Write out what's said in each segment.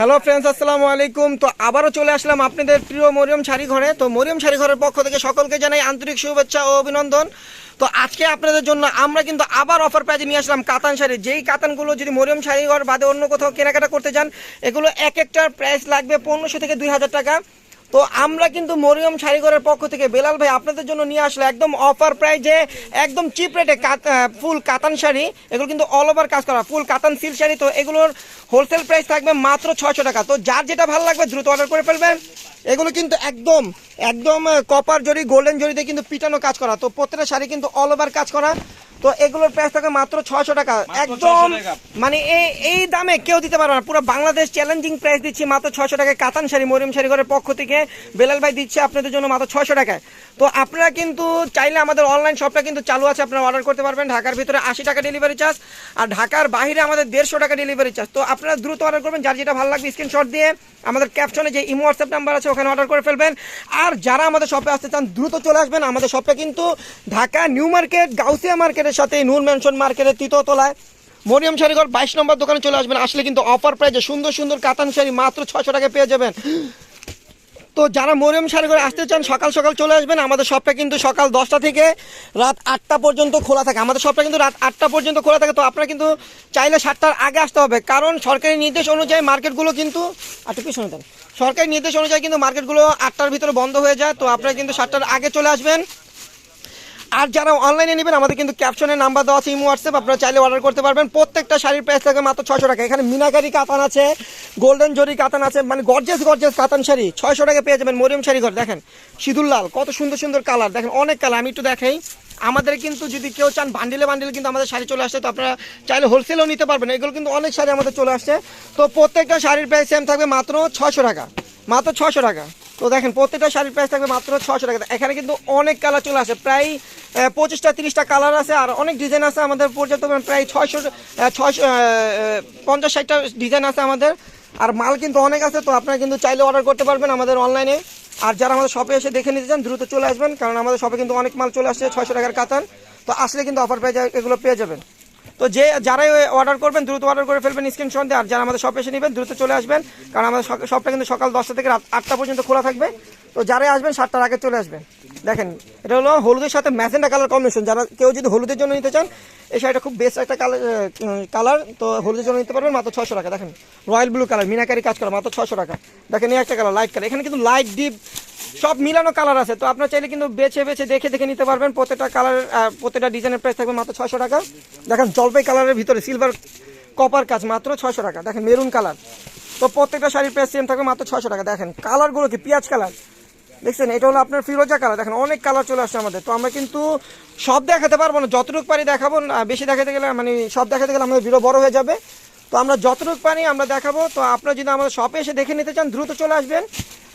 Hello friends আসসালামু আলাইকুম। তো আবারও চলে আসলাম আপনাদের প্রিয় মরিয়ম শাড়ি ঘরে। তো মরিয়ম শাড়ি ঘরের পক্ষ থেকে সকলকে জানাই আন্তরিক শুভেচ্ছা ও অভিনন্দন। তো আজকে আপনাদের জন্য আমরা কিন্তু আবার অফার প্রাইজে নিয়ে আসলাম কাতান শাড়ি। যেই কাতানগুলো যদি মরিয়ম শাড়ি ঘর বাদে অন্য কোথাও কেনাকাটা করতে চান, এগুলো এক একটার প্রাইস লাগবে পনেরোশো থেকে দুই হাজার টাকা। তো আমরা কিন্তু মরিয়ম শাড়িঘরের পক্ষ থেকে বেলাল ভাই আপনাদের জন্য নিয়ে আসলে একদম অফার প্রাইজে একদম চিপ রেটে ফুল কাতান শাড়ি। এগুলো কিন্তু অল ওভার কাজ করা। ফুল কাতান সিল শাড়ি। তো এগুলোর হোলসেল প্রাইস থাকবে মাত্র ছয়শো টাকা। তো যার যেটা ভালো লাগবে দ্রুত অর্ডার করে ফেলবেন। এগুলো কিন্তু একদম একদম কপার জরি গোল্ডেন জরিতে কিন্তু পিটানো কাজ করা। তো প্রত্যেকটা শাড়ি কিন্তু অল ওভার কাজ করা। তো এগুলোর প্রাইস থাকবে মাত্র ছয়শো টাকা। একদম মানে এই এই দামে কেউ দিতে পারবে না। পুরো বাংলাদেশ চ্যালেঞ্জিং প্রাইস দিচ্ছি মাত্র ছয়শো টাকায়। কাতান শাড়ি মরিম শাড়ি ঘরের পক্ষ থেকে বেলাল ভাই দিচ্ছে আপনাদের জন্য মাত্র ছয়শো টাকায়। তো আপনারা কিন্তু চাইলে আমাদের অনলাইন শপটা কিন্তু চালু আছে, আপনারা অর্ডার করতে পারবেন। ঢাকার ভিতরে আশি টাকা ডেলিভারি চার্জ আর ঢাকার বাইরে আমাদের দেড়শো টাকা ডেলিভারি চার্জ তো আপনারা দ্রুত অর্ডার করবেন, যার যেটা ভালো লাগবে স্ক্রিনশট দিয়ে আমাদের ক্যাপশনে যে ইমো হোয়াটসঅ্যাপ নাম্বার আছে, ওখানে অর্ডার করে ফেলবেন। আর যারা আমাদের শপে আসতে চান, দ্রুত চলে আসবেন আমাদের শপটা কিন্তু ঢাকা নিউ মার্কেট গাউসিয়া মার্কেটের সাথে নূর ম্যানশন মার্কেটের তৃতীয়তলায় মরিয়ম শাড়িঘর বাইশ নম্বর দোকানে চলে আসবেন। আসলে কিন্তু অফার প্রাইজে সুন্দর সুন্দর কাতান শাড়ি মাত্র ছশো টাকায় পেয়ে যাবেন। তো যারা মরিয়ম শাড়িঘরে আসতে চান, সকাল সকাল চলে আসবেন। আমাদের শপটা কিন্তু সকাল দশটা থেকে রাত আটটা পর্যন্ত খোলা থাকে। আমাদের শপটা কিন্তু রাত আটটা পর্যন্ত খোলা থাকে। তো আপনারা কিন্তু চাইলে সাতটার আগে আসতে হবে। কারণ সরকারি নির্দেশ অনুযায়ী মার্কেটগুলো কিন্তু একটু পিছনে দেন। সরকারি নির্দেশ অনুযায়ী কিন্তু মার্কেটগুলো আটটার ভিতরে বন্ধ হয়ে যায়। তো আপনারা কিন্তু সাতটার আগে চলে আসবেন। আর যারা অনলাইনে নেবেন, আমাদের কিন্তু ক্যাপশনে নাম্বার দেওয়া আছে, ইমো হোয়াটসঅ্যাপ আপনারা চাইলে অর্ডার করতে পারবেন। প্রত্যেকটা শাড়ির প্রাইস থাকে মাত্র ছশো টাকা। এখানে মিনাকারি কাতান আছে গোল্ডেন জরি কাতান আছে মানে গর্জেস গর্জেস কাতান শাড়ি। ছয়শো টাকা পেয়ে যাবেন মরিয়ম শাড়ি ঘর। দেখেন, সিঁদুর লাল, কত সুন্দর সুন্দর কালার দেখেন, অনেক কালার আমি একটু দেখাই। আমাদের কিন্তু যদি কেউ চান বান্ডিলে বান্ডিলে কিন্তু আমাদের শাড়ি চলে আসছে, তো আপনারা চাইলে হোলসেলও নিতে পারবেন। এগুলো কিন্তু অনেক শাড়ি আমাদের চলে আসছে। তো প্রত্যেকটা শাড়ির প্রাইস সেম থাকবে মাত্র ছশো টাকা। মাত্র ছশো টাকা। তো দেখেন, প্রত্যেকটা শাড়ির প্রাইস থাকবে মাত্র ছশো টাকা। এখানে কিন্তু অনেক কালার চলে আসে। প্রায় পঁচিশটা, তিরিশটা কালার আছে আর অনেক ডিজাইন আছে আমাদের পর্যাপ্ত প্রায় ছয়শো ছয়শো পঞ্চাশ, ষাটটা ডিজাইন আছে আমাদের। আর মাল কিন্তু অনেক আছে, তো আপনারা কিন্তু চাইলে অর্ডার করতে পারবেন আমাদের অনলাইনে আর যারা আমাদের শপে এসে দেখে নিতে চান, দ্রুত চলে আসবেন, কারণ আমাদের শপে কিন্তু অনেক মাল চলে আসছে ছয়শো টাকার কাতান তো আসলে কিন্তু অফার পেয়ে এগুলো পেয়ে যাবেন। তো যে, যারাই অর্ডার করবেন, দ্রুত অর্ডার করে ফেলবেন স্ক্রিনশট দিয়ে। আর যারা আমাদের শপে এসে নেবেন, দ্রুত চলে আসবেন। কারণ আমাদের শপ- শপটা কিন্তু সকাল দশটা থেকে রাত আটটা পর্যন্ত খোলা থাকবে। তো যারাই আসবেন, সাতটার আগে চলে আসবেন। দেখেন, এটা হলো হলুদের সাথে ম্যাজেন্ডা কালার কম্বিনেশন যারা কেউ যদি হলুদের জন্য নিতে চান, এই শাড়িটা খুব বেস্ট একটা কালার কালার তো হলুদের জন্য নিতে পারবেন মাত্র ছশো টাকা। দেখেন রয়্যাল ব্লু কালার মিনাকারি কাজ করা, মাত্র ছশো টাকা। দেখেন, এই একটা কালার লাইট কালার এখানে কিন্তু লাইট ডিপ সব মিলানো কালার আছে। তো আপনার চাইলে কিন্তু বেছে বেছে দেখে দেখে নিতে পারবেন। প্রত্যেকটা কালার প্রত্যেকটা ডিজাইনের প্রাইস থাকবে মাত্র ছশো টাকা। দেখেন, জলপাই কালারের ভিতরে সিলভার কপার কাজ, মাত্র ছশো টাকা। দেখেন মেরুন কালার তো প্রত্যেকটা শাড়ির প্রাইস সেম থাকবে মাত্র ছশো টাকা। দেখেন কালারগুলো কি? পেঁয়াজ কালার দেখছেন, এটা হলো আপনার ফিরোজা কালার দেখেন, অনেক কালার চলে আসছে আমাদের। তো আমরা কিন্তু সব দেখাতে পারব না, যতটুকু পারি দেখাবো বেশি দেখাতে গেলে মানে সব দেখাতে গেলে আমাদের ভিডিও বড় হয়ে যাবে। তো আমরা যতটুকু পারি আমরা দেখাবো। তো আপনারা যদি আমাদের শপে এসে দেখে নিতে চান, দ্রুত চলে আসবেন।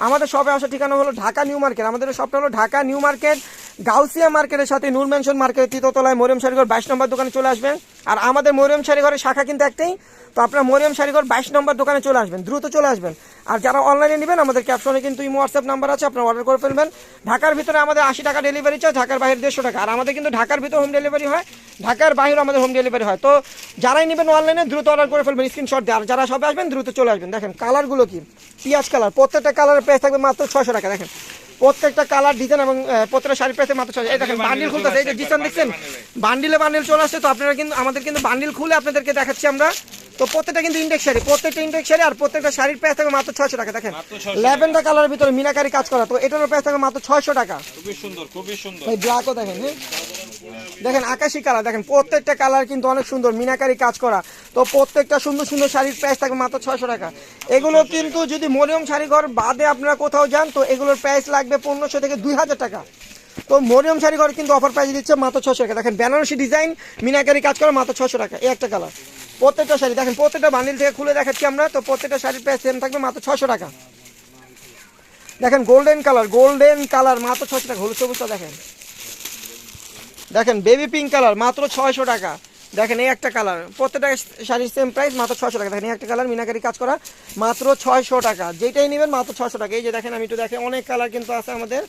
আমাদের শপে আসার ঠিকানা হলো ঢাকা নিউ মার্কেট। আমাদের শপটা হলো ঢাকা নিউ মার্কেট গাউসিয়া মার্কেটের সাথে নূর ম্যানশন মার্কেট তৃতীয়তলায় মরিয়ম শাড়িঘর বাইশ নম্বর দোকানে চলে আসবেন। আর আমাদের মরিয়ম শাড়িঘরের শাখা কিন্তু একটাই। তো আপনারা মরিয়ম শাড়িঘর বাইশ নম্বর দোকানে চলে আসবেন, দ্রুত চলে আসবেন। আর যারা অনলাইনে নেবেন, আমাদের ক্যাপশনে কিন্তু ইমো হোয়াটসঅ্যাপ নাম্বার আছে, আপনারা অর্ডার করে ফেলবেন। ঢাকার ভিতরে আমাদের আশি টাকা ডেলিভারি চার্জ ঢাকার বাইরে দেড়শো টাকা। আর আমাদের কিন্তু ঢাকার ভিতরে হোম ডেলিভারি হয়, ঢাকার বাইরে আমাদের হোম ডেলিভারি হয়। তো যারাই নেবেন অনলাইনে দ্রুত অর্ডার করে ফেলবেন স্ক্রিনশট দিয়ে। আর যারা সবাই আসবেন, দ্রুত চলে আসবেন। দেখেন কালারগুলো কি? পিঁয়াজ কালার প্রত্যেকটা কালারের প্রাইস থাকবে মাত্র ছশো টাকা। দেখেন প্রত্যেকটা কালার ডিজাইন এবং প্রত্যেকটা শাড়ির প্রাইস মাত্র ছশো এই দেখেন বান্ডিল খুলতেছে এই যে ডিজাইন দেখছেন বান্ডিলে বান্ডিল চলে আসছে তো আপনারা কিন্তু আমাদের কিন্তু বান্ডিল খুলে আপনাদেরকে দেখাচ্ছি আমরা। তো প্রত্যেকটা কিন্তু ইন্ডেক্স শাড়ি প্রত্যেকটা ইন্ডেক্স শাড়ি আর প্রত্যেকটা শাড়ির প্রাইস থাকবে মাত্র ছয়শো টাকা। দেখেন মাত্র 600 ল্যাভেন্ডার কালারের ভিতরে মিনাকারি কাজ করা তো এটার প্রাইস থাকবে মাত্র ছয়শো টাকা। খুবই সুন্দর খুবই সুন্দর। এই ব্ল্যাকও দেখেন হ্যাঁ? দেখেন আকাশি কালার দেখেন প্রত্যেকটা কালার কিন্তু অনেক সুন্দর মিনাকারি কাজ করা। তো প্রত্যেকটা সুন্দর সুন্দর শাড়ির প্রাইস থাকবে মাত্র ছয়শো টাকা। এগুলো কিন্তু যদি মরিয়ম শাড়ি ঘর বাদে আপনারা কোথাও যান তো এগুলোর প্রাইস লাগবে পনেরোশো থেকে দুই হাজার টাকা। তো মরিয়ম শাড়ি ঘর কিন্তু অফার প্রাইস দিচ্ছে মাত্র ছশো টাকা। দেখেন বেনারসি ডিজাইন মিনাকারি কাজ করে মাত্র ছশো টাকা এই একটা কালার প্রত্যেকটা শাড়ি দেখেন প্রত্যেকটা বান্ডিল থেকে খুলে দেখাচ্ছি আমরা তো প্রত্যেকটা শাড়ির প্রাইস সেম থাকবে মাত্র ছশো টাকা। দেখেন গোল্ডেন কালার গোল্ডেন কালার মাত্র ছশো টাকা। হলুদ সবুজটা দেখেন। দেখেন বেবি পিঙ্ক কালার মাত্র ছয়শো টাকা। দেখেন এই একটা কালার। প্রত্যেকটা শাড়ির সেম প্রাইস মাত্র ছয়শো টাকা। দেখেন এই একটা কালার, মিনাকারি কাজ করা, মাত্র ছয়শো টাকা। যেটাই নেবেন মাত্র ছশো টাকা। এই যে দেখেন, আমি একটু দেখেন অনেক কালার কিন্তু আছে আমাদের।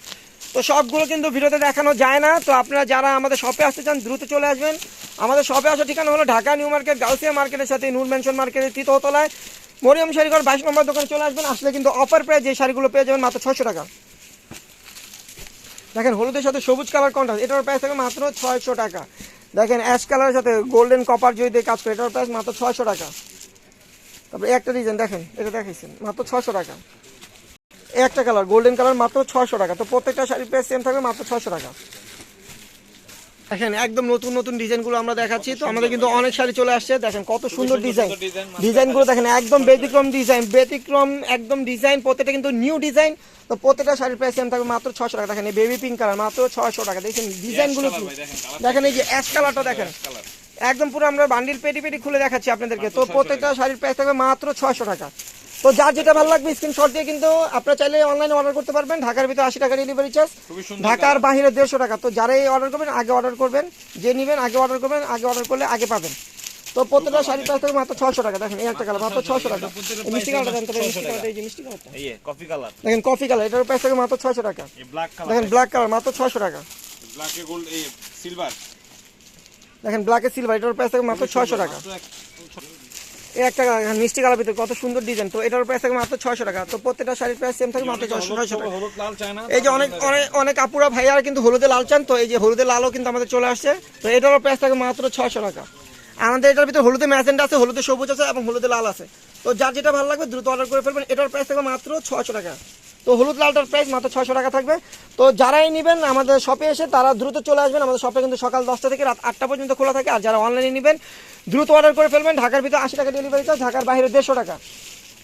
তো সবগুলো কিন্তু ভিডিওতে দেখানো যায় না। তো আপনারা যারা আমাদের শপে আসতে চান, দ্রুত চলে আসবেন। আমাদের শপে আসার ঠিকানা হলো ঢাকা নিউ মার্কেট, গাউসিয়া মার্কেটের সাথে, নূর মেনশন মার্কেটের তৃতীয়তলায় মরিয়ম শাড়িঘর, বাইশ নম্বর দোকানে চলে আসবেন। আসলে কিন্তু অফার প্রাইস যে শাড়িগুলো পেয়ে যাবেন মাত্র ছশো টাকা। দেখেন, হলুদের সাথে সবুজ কালার কন্ট্রাস্ট এটার প্রাইস থাকবে মাত্র ছয়শো টাকা। দেখেন অ্যাশ কালারের সাথে গোল্ডেন কপার জয় দিয়ে কাজ করে, এটার প্রাইস মাত্র ছয়শো টাকা। তারপরে একটা ডিজাইন দেখেন, এটা দেখাইছেন, মাত্র ছশো টাকা। একটা কালার গোল্ডেন কালার মাত্র ছয়শো টাকা। তো প্রত্যেকটা শাড়ির প্রাইস সেম থাকবে, মাত্র ছয়শো টাকা। দেখেন একদম নতুন নতুন ডিজাইনগুলো আমরা দেখাচ্ছি। তো আমাদের কিন্তু অনেক শাড়ি চলে আসছে। দেখেন কত সুন্দর ডিজাইন। ডিজাইনগুলো দেখেন একদম ব্যতিক্রম ডিজাইন ব্যতিক্রম একদম ডিজাইন প্রত্যেকটা কিন্তু নিউ ডিজাইন। তো প্রত্যেকটা শাড়ির প্রাইস সেম থাকবে মাত্র ছশো টাকা। দেখেন এই বেবি পিঙ্ক কালার মাত্র ছয়শো টাকা। দেখেন ডিজাইনগুলো কি? দেখেন এই যে অ্যাশ কালারটা দেখেন। একদম পুরো আমরা বান্ডিল পেটি পেটি খুলে দেখাচ্ছি আপনাদেরকে। তো প্রত্যেকটা শাড়ির প্রাইস থাকবে মাত্র ছয়শো টাকা। তো যার যেটা ভালো লাগবে স্ক্রিনশট দিয়ে কিন্তু আপনারা চাইলে অনলাইনে অর্ডার করতে পারবেন। ঢাকার ভিতরে আশি টাকা ডেলিভারি চার্জ ঢাকার বাইরে দেড়শো টাকা। তো যারাই অর্ডার করবেন আগে অর্ডার করবেন। যে নেবেন আগে অর্ডার করবেন আগে অর্ডার করলে আগে পাবেন। তো প্রত্যেকটা শাড়ির প্রাইস থাকবে মাত্র ছশো টাকা। দেখেন এই একটা কালার মাত্র ছশো টাকা। মিষ্টি কালারটা মিষ্টি কালারটা এই যে মিষ্টি কালারটা কফি কালার দেখেন কফি কালার এটার প্রাইস থাকবে মাত্র ছয়শো টাকা। ব্ল্যাক দেখেন ব্ল্যাক কালার মাত্র ছশো টাকা। ব্ল্যাক গোল্ড এই সিলভার দেখেন ব্ল্যাকের সিলভার এটার প্রাইস থাকবে মাত্র ছয়শো টাকা। একটা মিষ্টি কালার ভিতরে কত সুন্দর ডিজাইন তো এটার প্রাইস থাকবে মাত্র ছয়শো টাকা। তো প্রত্যেকটা শাড়ির প্রাইস সেম থাকবে মাত্র ছয়শো ছয়শো টাকা। এই যে অনেক অনেক অনেক আপুরা ভাইয়ারা কিন্তু হলুদে লাল চান। তো এই যে হলুদে লালও কিন্তু আমাদের চলে আসছে। তো এটারও প্রাইস থাকে মাত্র ছয়শো টাকা। আমাদের এটার ভিতরে হলুদে ম্যাজেন্ট আছে হলুদে সবুজ আছে এবং হলুদে লাল আছে। তো যার যেটা ভালো লাগবে দ্রুত অর্ডার করে ফেলবেন। এটার প্রাইস থাকবে মাত্র ছয়শো টাকা। তো হলুদ লালটার প্রাইস মাত্র ছয়শো টাকা থাকবে। তো যারাই নেবেন আমাদের শপে এসে তারা দ্রুত চলে আসবেন। আমাদের শপে কিন্তু সকাল দশটা থেকে রাত আটটা পর্যন্ত খোলা থাকে। আর যারা অনলাইনে নেবেন দ্রুত অর্ডার করে ফেলবেন। ঢাকার ভিতরে আশি টাকা ডেলিভারি চার্জ ঢাকার বাইরে দেড়শো টাকা।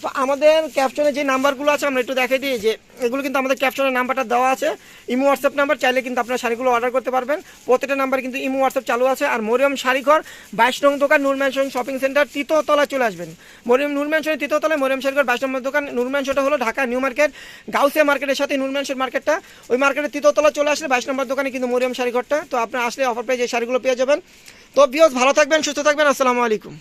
তো আমাদের ক্যাপশনে যে নাম্বারগুলো আছে, আমরা একটু দেখে দিই। যে এগুলো কিন্তু আমাদের ক্যাপশনের নাম্বারটা দেওয়া আছে। ইমো হোয়াটসঅ্যাপ নাম্বার চাইলে কিন্তু আপনার শাড়িগুলো অর্ডার করতে পারবেন। প্রত্যেকটা নাম্বার কিন্তু ইমো হোয়াটসঅ্যাপ চালু আছে। আর মরিয়ম শাড়িঘর, বাইশ নং দোকান, নূর ম্যানশন শপিং সেন্টার তৃতীয়তলায় চলে আসবেন। মরিয়ম, নূর ম্যানশনের তৃতীয়তলায় মরিয়ম শাড়িঘর, বাইশ নম্বর দোকান, নূর ম্যানশনটা হলো ঢাকা নিউ মার্কেট, গাউসিয়া মার্কেটের সাথে নূর ম্যানশন মার্কেটটা। ওই মার্কেটের তৃতীয়তলা চলে আসলে বাইশ নম্বর দোকানে কিন্তু মরিয়ম শাড়িঘরটা। তো আপনার আসলে অফার পেয়ে যে শাড়িগুলো পেয়ে যাবেন। তো বিয়স ভালো থাকবেন, সুস্থ থাকবেন। আসসালামু আলাইকুম।